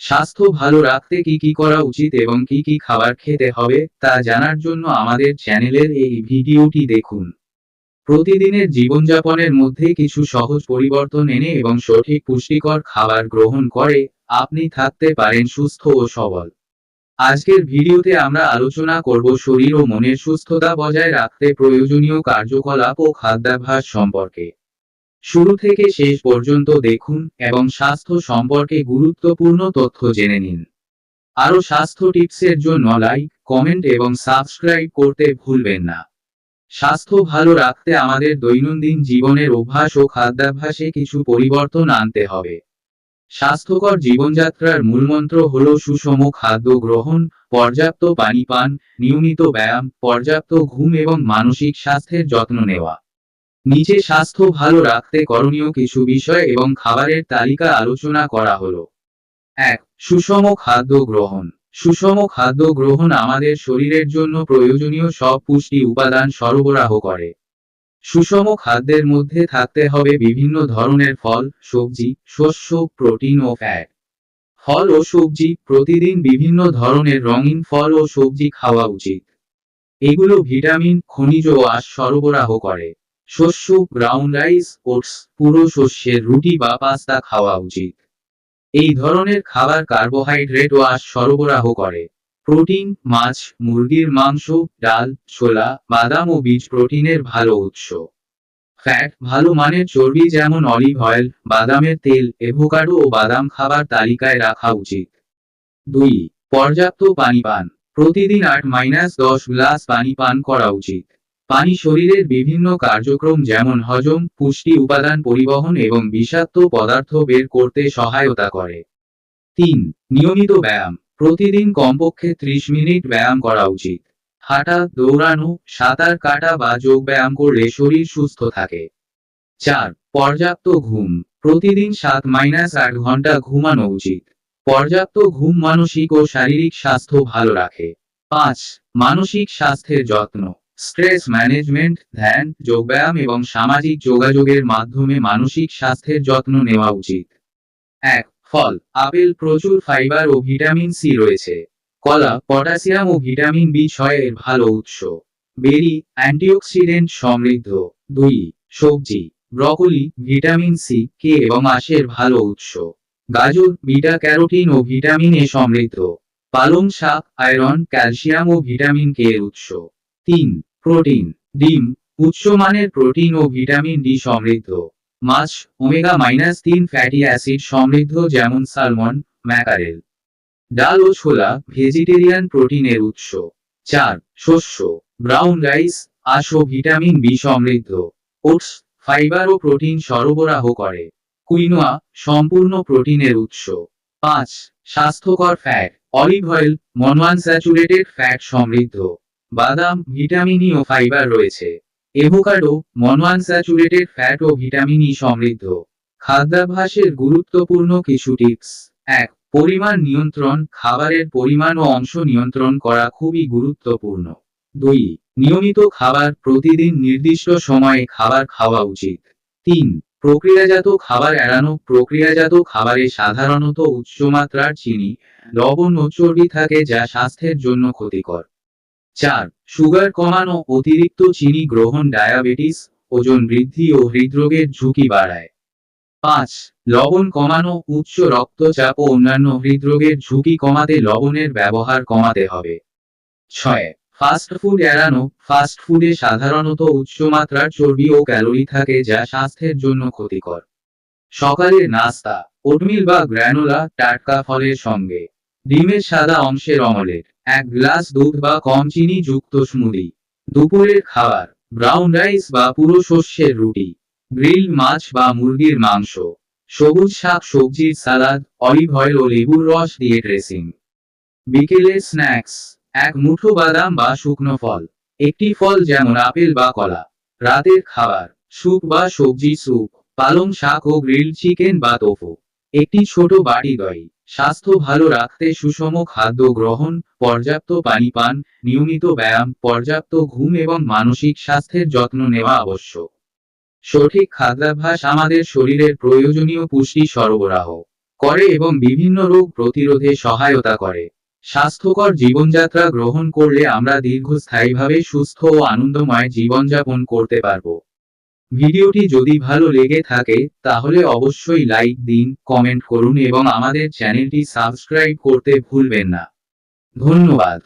স্বাস্থ্য ভালো রাখতে কি কি করা উচিত এবং কি কি খাবার খেতে হবে, তা জানার জন্য আমাদের চ্যানেলের এই ভিডিওটি দেখুন। প্রতিদিনের জীবনযাপনের মধ্যে কিছু সহজ পরিবর্তন এনে এবং সঠিক পুষ্টিকর খাবার গ্রহণ করে, আপনি থাকতে পারেন সুস্থ ও সবল। আজকের ভিডিওতে আমরা আলোচনা করব শরীর ও মনের সুস্থতা বজায় রাখতে প্রয়োজনীয় কার্যকলাপ ও খাদ্যাভ্যাস সম্পর্কে। শুরু থেকে শেষ পর্যন্ত দেখুন এবং স্বাস্থ্য সম্পর্কে গুরুত্বপূর্ণ তথ্য জেনে নিন। আরও স্বাস্থ্য টিপসের জন্য লাইক, কমেন্ট এবং সাবস্ক্রাইব করতে ভুলবেন না। স্বাস্থ্য ভালো রাখতে আমাদের দৈনন্দিন জীবনের অভ্যাস ও খাদ্যাভ্যাসে কিছু পরিবর্তন আনতে হবে। স্বাস্থ্যকর জীবনযাত্রার মূলমন্ত্র হল সুষম খাদ্য গ্রহণ, পর্যাপ্ত পানি পান, নিয়মিত ব্যায়াম, পর্যাপ্ত ঘুম এবং মানসিক স্বাস্থ্যের যত্ন নেওয়া। নিচে স্বাস্থ্য ভালো রাখতে করণীয় কিছু বিষয় এবং খাবারের তালিকা আলোচনা করা হলো। এক, সুষম খাদ্য গ্রহণ। সুষম খাদ্য গ্রহণ আমাদের শরীরের জন্য প্রয়োজনীয় সব পুষ্টি উপাদান সরবরাহ করে। সুষম খাদ্যের মধ্যে থাকতে হবে বিভিন্ন ধরনের ফল, সবজি, শস্য, প্রোটিন ও ফ্যাট। ফল ও সবজি প্রতিদিন বিভিন্ন ধরনের রঙিন ফল ও সবজি খাওয়া উচিত। এগুলো ভিটামিন, খনিজ ও আঁশ সরবরাহ করে। শস্য ব্রাউন রাইস ওটস পুরো শস্যের রুটি বা পাস্তা খাওয়া উচিত। এই ধরনের খাবার কার্বোহাইড্রেট ও আঁশ সরবরাহ করে। প্রোটিন, মাছ, মুরগির মাংস, ডাল, ছোলা, বাদাম ও বীজ প্রোটিনের ভালো উৎস। ফ্যাট ভালো মানের চর্বি যেমন অলিভ অয়েল বাদামের তেল এভোকাডো ও বাদাম খাবার তালিকায় রাখা উচিত। দুই, পর্যাপ্ত পানি পান। প্রতিদিন আট মাইনাস দশ গ্লাস পানি পান করা উচিত। পানি শরীরের বিভিন্ন কার্যক্রম যেমন হজম, পুষ্টি উপাদান পরিবহন এবং বিষাক্ত পদার্থ বের করতে সহায়তা করে। তিন, নিয়মিত ব্যায়াম। প্রতিদিন কমপক্ষে ত্রিশ মিনিট ব্যায়াম করা উচিত। হাঁটা, দৌড়ানো, সাঁতার কাটা বা যোগ ব্যায়াম করলে শরীর সুস্থ থাকে। চার, পর্যাপ্ত ঘুম। প্রতিদিন সাত মাইনাস আট ঘণ্টা ঘুমানো উচিত। পর্যাপ্ত ঘুম মানসিক ও শারীরিক স্বাস্থ্য ভালো রাখে। পাঁচ, মানসিক স্বাস্থ্যের যত্ন। স্ট্রেস ম্যানেজমেন্ট, ধ্যান, যোগব্যায়াম এবং সামাজিক যোগাযোগের মাধ্যমে মানসিক স্বাস্থ্যের যত্ন নেওয়া উচিত। এক, ফল, আপেল প্রচুর ফাইবার ও ভিটামিন সি রয়েছে। কলা, পটাশিয়াম ও ভিটামিন বি ছয় এর ভালো উৎস। বেরি, অ্যান্টিঅক্সিডেন্ট সমৃদ্ধ। দুই, সবজি, ব্রকলি, ভিটামিন সি, কে এবং আঁশের ভালো উৎস। গাজর, বিটা ক্যারোটিন ও ভিটামিন এ সমৃদ্ধ। পালং শাক, আয়রন, ক্যালসিয়াম ও ভিটামিন কে এর উৎস। তিন প্রোটিন, ডিম উচ্চমানের প্রোটিন ও ভিটামিন ডি সমৃদ্ধ। মাছ, ওমেগা মাইনাস তিন ফ্যাটি অ্যাসিড সমৃদ্ধ যেমন সালমন, ম্যাকারেল। ডাল ও ছোলা, ভেজিটেরিয়ান প্রোটিনের উৎস। চার, শস্য, ব্রাউন রাইস, আঁশ ও ভিটামিন বি সমৃদ্ধ। ওটস, ফাইবার ও প্রোটিন সরবরাহ করে। কুইনোয়া, সম্পূর্ণ প্রোটিনের উৎস। পাঁচ, স্বাস্থ্যকর fat, olive oil monounsaturated fat সমৃদ্ধ। বাদাম, ভিটামিন ও ফাইবার রয়েছে। এভোকাডো মনোয়ানস্যাচুরেটেড ফ্যাট ও ভিটামিন ই সমৃদ্ধ। খাদ্যাভ্যাসের গুরুত্বপূর্ণ কিছু টিপস। এক, পরিমাণ নিয়ন্ত্রণ, খাবারের পরিমাণ ও অংশ নিয়ন্ত্রণ করা খুবই গুরুত্বপূর্ণ। দুই, নিয়মিত খাবার, প্রতিদিন নির্দিষ্ট সময়ে খাবার খাওয়া উচিত। তিন, প্রক্রিয়াজাত খাবার এড়ানো, প্রক্রিয়াজাত খাবারে সাধারণত উচ্চমাত্রার চিনি, লবণ ও চর্বি থাকে যা স্বাস্থ্যের জন্য ক্ষতিকর। চার, সুগার কমানো অতিরিক্ত চিনি গ্রহণ ডায়াবেটিস, ওজন বৃদ্ধি ও হৃদরোগের ঝুঁকি বাড়ায়। পাঁচ, লবণ কমানো উচ্চ রক্তচাপ ও অন্যান্য হৃদরোগের ঝুঁকি কমাতে লবণের ব্যবহার কমাতে হবে। ছয় ফাস্টফুড এড়ানো ফাস্টফুডে সাধারণত উচ্চমাত্রার চর্বি ও ক্যালোরি থাকে যা স্বাস্থ্যের জন্য ক্ষতিকর। সকালের নাস্তা, ওটমিল বা গ্র্যানোলা, টাটকা ফলের সঙ্গে, ডিমের সাদা অংশের অমলেট। এক গ্লাস দুধ বা কম চিনি যুক্ত স্মুদি। দুপুরের খাবার ব্রাউন রাইস বা পুরো শস্যের রুটি গ্রিল মাছ বা মুরগির মাংস, সবুজ শাক, সবজির সালাদ অলিভ অয়েল ও লেবুর রস দিয়ে ড্রেসিং বিকেলের স্ন্যাক্স এক মুঠো বাদাম বা শুকনো ফল, একটি ফল যেমন আপেল বা কলা। রাতের খাবার, স্যুপ বা সবজি স্যুপ, পালং শাক ও গ্রিল চিকেন বা তোফু একটি ছোট বাটি দই। স্বাস্থ্য ভালো রাখতে সুষম খাদ্য গ্রহণ, পর্যাপ্ত পানি পান, নিয়মিত ব্যায়াম, পর্যাপ্ত ঘুম এবং মানসিক স্বাস্থ্যের যত্ন নেওয়া আবশ্যক। সঠিক খাদ্যাভ্যাস আমাদের শরীরের প্রয়োজনীয় পুষ্টি সরবরাহ করে এবং বিভিন্ন রোগ প্রতিরোধে সহায়তা করে। স্বাস্থ্যকর জীবনযাত্রা গ্রহণ করলে আমরা দীর্ঘস্থায়ীভাবে সুস্থ ও আনন্দময় জীবনযাপন করতে পারব। ভিডিওটি যদি ভালো লেগে থাকে, তাহলে অবশ্যই লাইক দিন, কমেন্ট করুন এবং আমাদের চ্যানেলটি সাবস্ক্রাইব করতে ভুলবেন না। ধন্যবাদ।